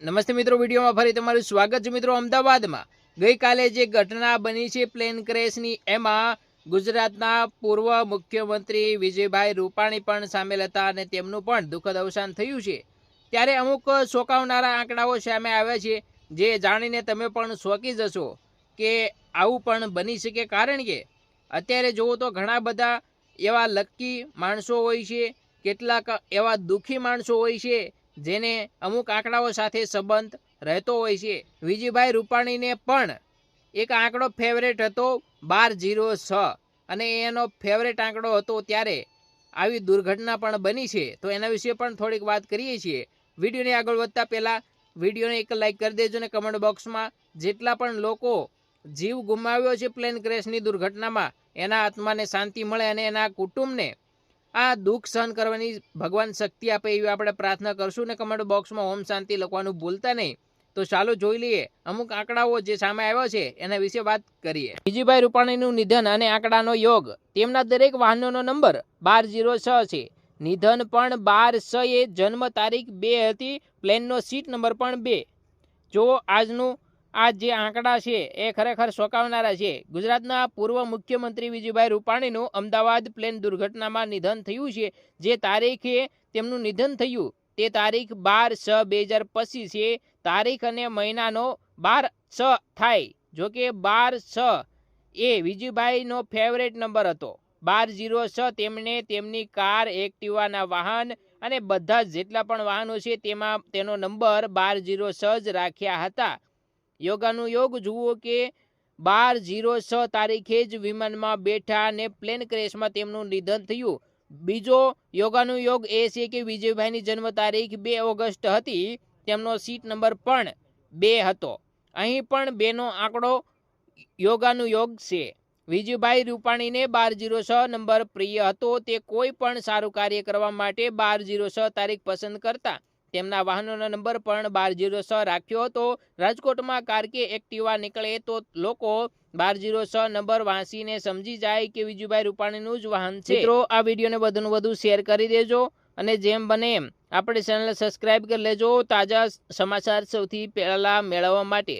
નમસ્તે મિત્રો, વિડીયોમાં ફરી તમારું સ્વાગત છે મિત્રો અમદાવાદમાં. ગઈકાલે જે ઘટના બની છે પ્લેન ક્રેશની, એમાં ગુજરાતના પૂર્વ મુખ્યમંત્રી વિજયભાઈ રૂપાણી પણ સામેલ હતા અને તેમનું પણ દુઃખદ અવસાન થયું છે. ત્યારે અમુક શોકાવનારા આંકડાઓ સામે આવ્યા છે, જે જાણીને તમે પણ શોકી જશો કે આવું પણ બની શકે. કારણ કે અત્યારે જુઓ તો ઘણા બધા એવા લકી માણસો હોય છે, કેટલાક એવા દુઃખી માણસો હોય છે જેને અમુક આંકડાઓ સાથે સંબંધ રહેતો હોય છે. વિજયભાઈ રૂપાણીને પણ એક આંકડો ફેવરેટ હતો બાર જીરો છ. અને એનો ફેવરેટ આંકડો હતો ત્યારે આવી દુર્ઘટના પણ બની છે. તો એના વિશે પણ થોડીક વાત કરીએ છીએ. વિડીયોને આગળ વધતા પહેલાં વિડીયોને એક લાઇક કરી દેજો ને કમેન્ટ બોક્સમાં જેટલા પણ લોકો જીવ ગુમાવ્યો છે પ્લેન ક્રેશની દુર્ઘટનામાં, એના આત્માને શાંતિ મળે અને એના કુટુંબને આ દુઃખ સહન કરવાની ભગવાન શક્તિ આપે એવી આપણે પ્રાર્થના કરશું ને કમેન્ટ બોક્સમાં ઓમ શાંતિ લખવાનું ભૂલતા નહીં. તો ચાલો જોઈ લઈએ. અમુક આંકડાઓ જે સામે આવ્યો છે, એના વિશે વાત કરીએ. વિજયભાઈ રૂપાણીનું નિધન અને આંકડાનો યોગ. તેમના દરેક વાહનોનો નંબર બાર જીરો છ છે. નિધન પણ બાર છ એ જન્મ તારીખ બે હતી. પ્લેનનો સીટ નંબર પણ બે. જો આજનું આ જે આંકડા છે એ ખરેખર ચોંકાવનારા છે. ગુજરાતના પૂર્વ મુખ્યમંત્રી વિજયભાઈ રૂપાણીનું અમદાવાદ પ્લેન દુર્ઘટનામાં નિધન થયું છે. જે તારીખે તેમનું નિધન થયું, તે તારીખ બાર છ બે હજાર પચીસ છે. તારીખ અને મહિનાનો બાર છ થાય, જો કે બાર છ એ વિજયભાઈનો ફેવરેટ નંબર હતો. બાર જીરો છ તેમણે તેમની કાર, એક્ટિવાના વાહન અને બધા જેટલા પણ વાહનો છે તેમાં તેનો નંબર બાર જીરો છ જ રાખ્યા હતા. યોગાનું યોગ જુઓ કે બાર જીરો છ તારીખે જ વિમાનમાં બેઠા અને પ્લેન ક્રેશમાં તેમનું નિધન થયું. બીજો યોગાનુયોગ એ છે કે વિજયભાઈની જન્મ તારીખ બે ઓગસ્ટ હતી, તેમનો સીટ નંબર પણ બે હતો. અહીં પણ બેનો આંકડો યોગાનુયોગ છે. વિજયભાઈ રૂપાણીને બાર જીરો છ નંબર પ્રિય હતો, તે કોઈ પણ સારું કાર્ય કરવા માટે બાર જીરો છ તારીખ પસંદ કરતા. તેમના વાહનોનો નંબર પણ બાર જીરો છ રાખ્યો હતો. રાજકોટમાં કારકે એક્ટિવા નીકળે તો લોકો બાર જીરો છ નંબર વાંચીને સમજી જાય કે વિજુભાઈ રૂપાણીનું જ વાહન છે. મિત્રો, આ વિડીયોને વધુને વધુ શેર કરી દેજો અને જેમ બને એમ આપણે ચેનલ સબસ્ક્રાઇબ કરી લેજો. તાજા સમાચાર સૌથી પહેલાં મેળવવા માટે.